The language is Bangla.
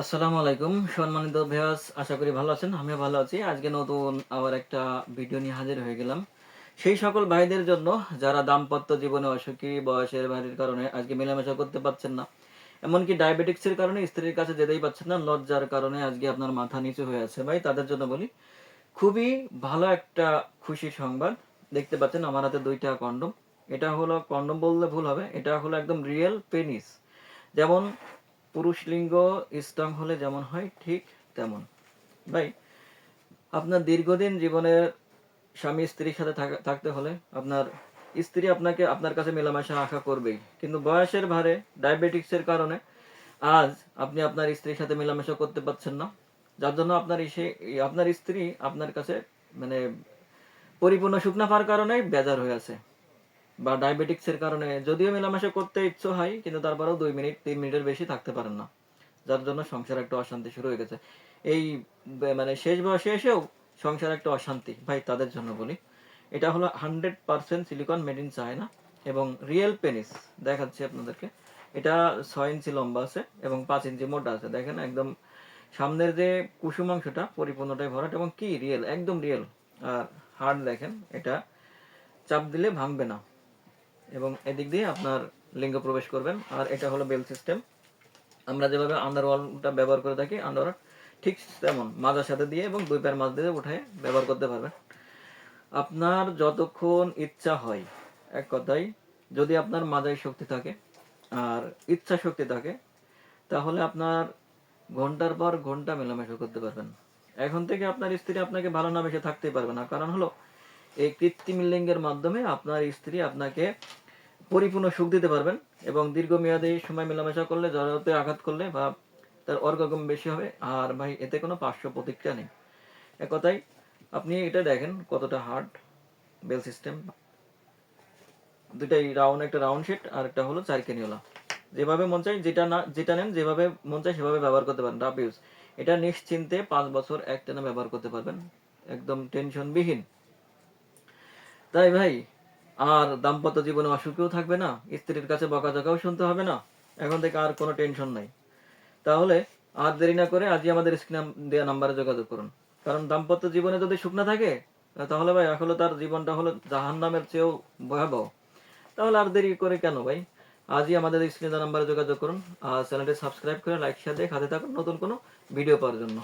আসসালামু আলাইকুম, সম্মানিত ভেয়াস আশা করি ভালো আছেন, আমিও ভালো আছি। আজকে নতুন আবার একটা ভিডিও নিয়ে হাজির হয়ে গেলাম। সেই সকল ভাইদের জন্য যারা দাম্পত্য জীবনে অসুখী, বয়সের ভারির কারণে আজকে মেলামেশা করতে পারছেন না, এমনকি ডায়াবেটিক্সের কারণে স্ত্রীর কাছে যেতেই পারছেন না, লজ্জার কারণে আজকে আপনার মাথা নিচু হয়ে আছে। ভাই, তাদের জন্য বলি, খুবই ভালো একটা খুশি সংবাদ। দেখতে পাচ্ছেন, আমার হাতে দুইটা কন্ডম এটা হলো কন্ডম বললে ভুল হবে, এটা হলো একদম রিয়েল পেনিস যেমন পুরুষ লিঙ্গ স্ট্রং হলে যেমন হয়, ঠিক তেমন। ভাই, আপনার দীর্ঘদিন জীবনের স্বামী স্ত্রীর সাথে থাকা- থাকতে হলে আপনার স্ত্রী আপনাকে আপনার কাছে মেলামেশা আশা করবেই। কিন্তু বয়সের ভারে, ডায়াবেটিক্সের কারণে আজ আপনি আপনার স্ত্রীর সাথে মেলামেশা করতে পারছেন না। যার জন্য আপনার আপনার স্ত্রী আপনার কাছে মানে পরিপূর্ণ শুকনা পাওয়ার কারণে বেজার হয়ে আছে। বা ডায়াবেটিক্সের কারণে যদিও মেলামেশা করতে ইচ্ছে হয়, কিন্তু তারপরেও দুই মিনিট, তিন মিনিটের বেশি থাকতে পারেন না। যার জন্য সংসার একটা অশান্তি শুরু হয়ে গেছে। এই মানে শেষ বয়সে এসেও সংসার একটা অশান্তি, ভাই তাদের জন্য বলি। এটা হলো hundred percent silicon made in China এবং রিয়েল পেনিস দেখাচ্ছি আপনাদেরকে। এটা ছয় ইঞ্চি লম্বা আছে এবং পাঁচ ইঞ্চি মোটা আছে। দেখেন একদম সামনের যে কুসুম অংশটা পরিপূর্ণটাই ভরাট এবং কি রিয়েল, একদম রিয়েল। আর হার্ড দেখেন, এটা চাপ দিলে ভাঙবে না। এবং এদিক দিয়ে আপনার লিঙ্গ প্রবেশ করবেন। আর এটা হলো বেল সিস্টেম। আমরা যেভাবে আন্ডারওয়ালটা ব্যবহার করে থাকি আন্ডারওয়াল ঠিক তেমন মাজার সাথে দিয়ে এবং দুই পায়ের মাছ দিয়ে উঠে ব্যবহার করতে পারবেন। আপনার যতক্ষণ ইচ্ছা হয়, এক কথায়, যদি আপনার মাজায় শক্তি থাকে আর ইচ্ছা শক্তি থাকে, তাহলে আপনার ঘণ্টার পর ঘণ্টা মেলামেশা করতে পারবেন। এখন থেকে আপনার স্ত্রী আপনাকে ভালো না থাকতেই পারবে না। কারণ হলো এই কৃত্রিম লিঙ্গের মাধ্যমে আপনার স্ত্রী আপনাকে পরিপূর্ণ সুখ দিতে পারবেন এবং দীর্ঘমেয়াদী সময় মেলামেশা করলে, জড়তে আঘাত করলে বা তার অর্গগম বেশি হবে। আর ভাই, এতে কোনো পার্শ্ব প্রতিক্রিয়া নেই। এক কথায়, আপনি এটা দেখেন কতটা হার্ড বেল সিস্টেম দুটাই রাউন্ড একটা রাউন্ড শেট আর একটা হলো চার কেনিওলা যেভাবে মন চাই যেটা না, যেটা নেন, যেভাবে মন চাই সেভাবে ব্যবহার করতে পারেন। Rough use. এটা নিশ্চিন্তে পাঁচ বছর একটানা ব্যবহার করতে পারবেন। একদম টেনশনবিহীন তাই ভাই, আর দাম্পত্য জীবনে অসুখেও থাকবে না, স্ত্রীর কাছে বকাঝকাও শুনতে হবে না, এখন থেকে আর কোনো টেনশন নাই। তাহলে আর দেরি না করে আজই আমাদের স্ক্রিন দেওয়া নাম্বারে যোগাযোগ করুন। কারণ দাম্পত্য জীবনে যদি সুখ না থাকে, তাহলে ভাই আসলে তার জীবনটা হলো জাহান নামের চেয়েও ভয়াবহ। তাহলে আর দেরি করে কেন ভাই? আজই আমাদের স্ক্রিন নাম্বারে যোগাযোগ করুন, আর চ্যানেলটি সাবস্ক্রাইব করে লাইক শেয়ার দিয়ে খাতে থাকুন নতুন কোনো ভিডিও পাওয়ার জন্য।